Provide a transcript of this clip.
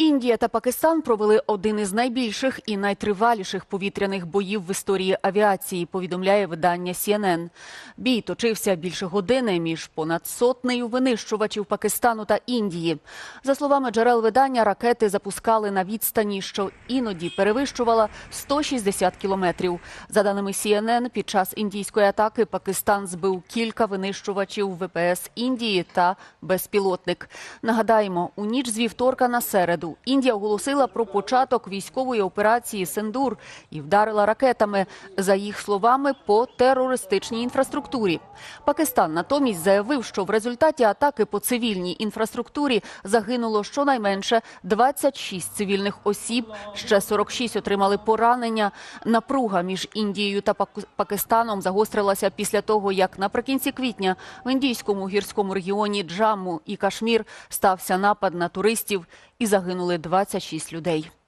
Індія та Пакистан провели один із найбільших і найтриваліших повітряних боїв в історії авіації, повідомляє видання CNN. Бій точився більше години між понад сотнею винищувачів Пакистану та Індії. За словами джерел видання, ракети запускали на відстані, що іноді перевищувала 160 кілометрів. За даними CNN, під час індійської атаки Пакистан збив кілька винищувачів ВПС Індії та безпілотник. Нагадаємо, у ніч з вівторка на середу Індія оголосила про початок військової операції Сендур і вдарила ракетами, за їх словами, по терористичній інфраструктурі. Пакистан натомість заявив, що в результаті атаки по цивільній інфраструктурі загинуло щонайменше 26 цивільних осіб, ще 46 отримали поранення. Напруга між Індією та Пакистаном загострилася після того, як наприкінці квітня в індійському гірському регіоні Джамму і Кашмір стався напад на туристів і загинули 26 людей.